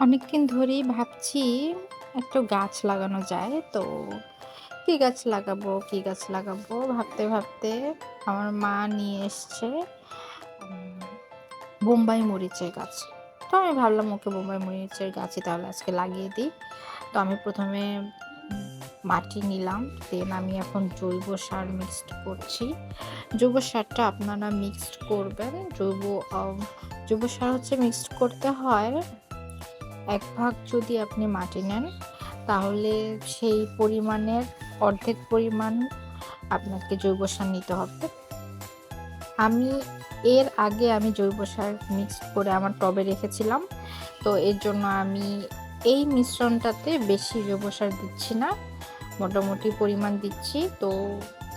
অনেকদিন ধরেই ভাবছি একটু গাছ লাগানো যায়, তো কি গাছ লাগাবো, কি গাছ লাগাবো? ভাবতে ভাবতে আমার মা নিয়ে এসছে বোম্বাই মরিচের গাছ। তো আমি ভাবলাম ওকে বোম্বাই মরিচের গাছই তাহলে আজকে লাগিয়ে দিই। তো আমি প্রথমে মাটি নিলাম দেন আমি এখন জৈব সার মিক্সড করছি। জৈব সারটা আপনারা মিক্সড করবেন। জৈব জৈব সার হচ্ছে মিক্সড করতে হয় এক ভাগ যদি আপনি মাটি নেন, তাহলে সেই পরিমাণের অর্ধেক পরিমাণ আপনাকে জৈব সার নিতে হবে। আমি, এর আগে আমি জৈব সার মিক্স করে আমার টবে রেখেছিলাম। তো এর জন্য আমি এই মিশ্রণটাতে বেশি জৈব সার দিচ্ছি না, মোটামুটি পরিমাণ দিচ্ছি। তো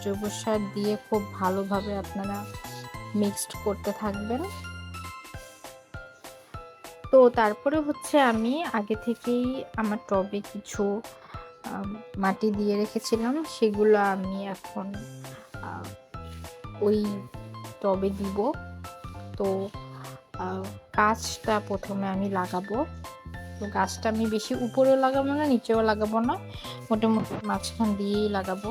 জৈব সার দিয়ে খুব ভালোভাবে আপনারা মিক্সড করতে থাকবেন। তো তারপরে হচ্ছে আমি আগে থেকেই আমার টবে কিছু মাটি দিয়ে রেখেছিলাম। সেগুলো আমি এখন ওই টবে দিব। তো গাছটা প্রথমে আমি লাগাবো। তো গাছটা আমি বেশি উপরেও লাগাবো না, নিচেও লাগাবো না। মোটামুটি মাঝখান দিয়েই লাগাবো।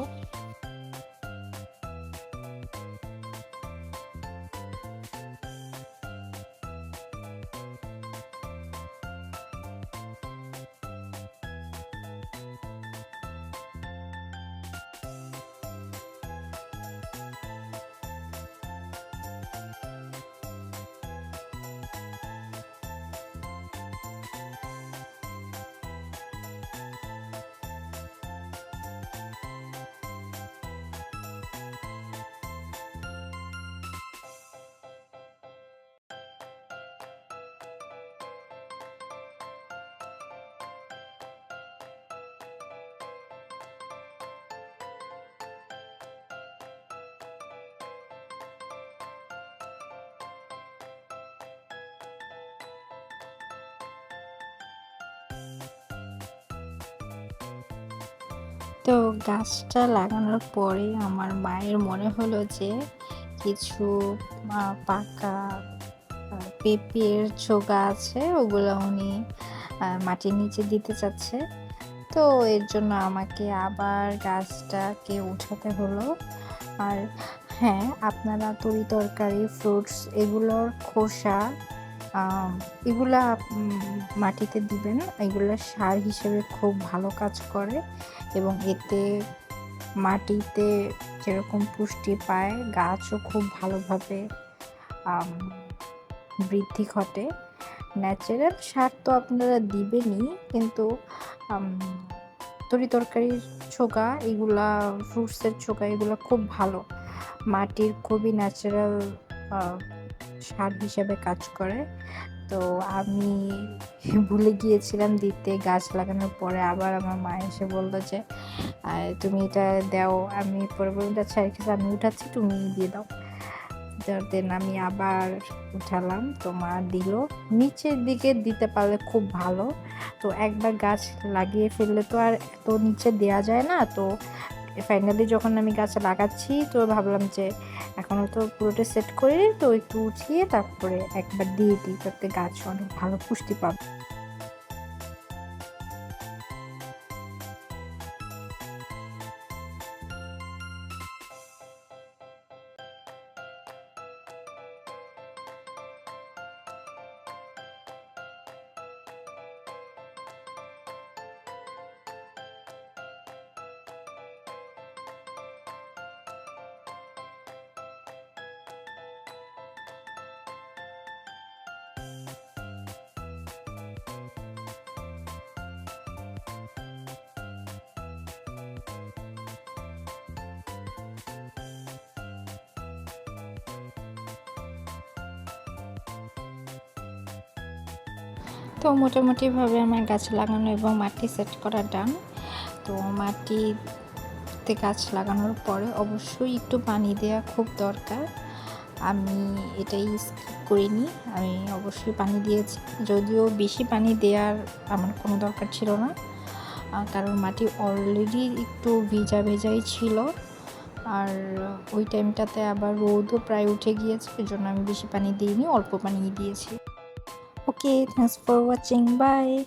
তো গাছটা লাগানোর পরে আমার মায়ের মনে হলো যে কিছু পাকা পেঁপের ছোগা আছে, ওগুলো উনি মাটির নিচে দিতে চাচ্ছে। তো এর জন্য আমাকে আবার গাছটাকে উঠাতে হলো। আর হ্যাঁ আপনারা তরি তরকারি ফ্রুটস এগুলোর খোসা এগুলা মাটিতে দিবেন। এগুলো সার হিসেবে খুব ভালো কাজ করে এবং এতে মাটিতে যেরকম পুষ্টি পায়, গাছও খুব ভালোভাবে বৃদ্ধি ঘটে। ন্যাচারাল সার তো আপনারা দিবেনই, কিন্তু তরি তরকারির ছোকা এগুলা, ফ্রুটসের ছোকা এগুলো খুব ভালো। মাটির খুবই ন্যাচারাল সার হিসেবে কাজ করে। তো আমি ভুলে গিয়েছিলাম দিতে গাছ লাগানোর পরে আবার আমার মা এসে বলল যে তুমি এটা দাও, আমি পরে বললাম আচ্ছা রেখেছি আমি উঠাচ্ছি, তুমি দিয়ে দাও। দেন আমি আবার উঠালাম, তো মা দিল। নিচের দিকে দিতে পারলে খুব ভালো। তো একবার গাছ লাগিয়ে ফেললে তো আর এত নিচে দেওয়া যায় না, তো ফাইনালি যখন আমি গাছ লাগাচ্ছি, তো ভাবলাম যে এখনও তো পুরোটা সেট করে তো একটু উঠিয়ে তারপরে একবার দিয়ে দিই, তাতে গাছ অনেক ভালো পুষ্টি পাবে। তো মোটামুটিভাবে আমার গাছ লাগানো এবং মাটি সেট করা ডান। তো মাটিতে গাছ লাগানোর পরে অবশ্যই একটু পানি দেওয়া খুব দরকার। আমি এটাই স্কিপ করিনি। আমি অবশ্যই পানি দিয়েছি। যদিও বেশি পানি দেওয়ার আমার কোনো দরকার ছিল না। কারণ মাটি অলরেডি একটু ভেজা ভেজাই ছিল। আর ওই টাইমটাতে আবার রোদও প্রায় উঠে গিয়েছে। এই জন্য আমি বেশি পানি দিইনি, অল্প পানি দিয়েছি। okay thanks for watching. Bye.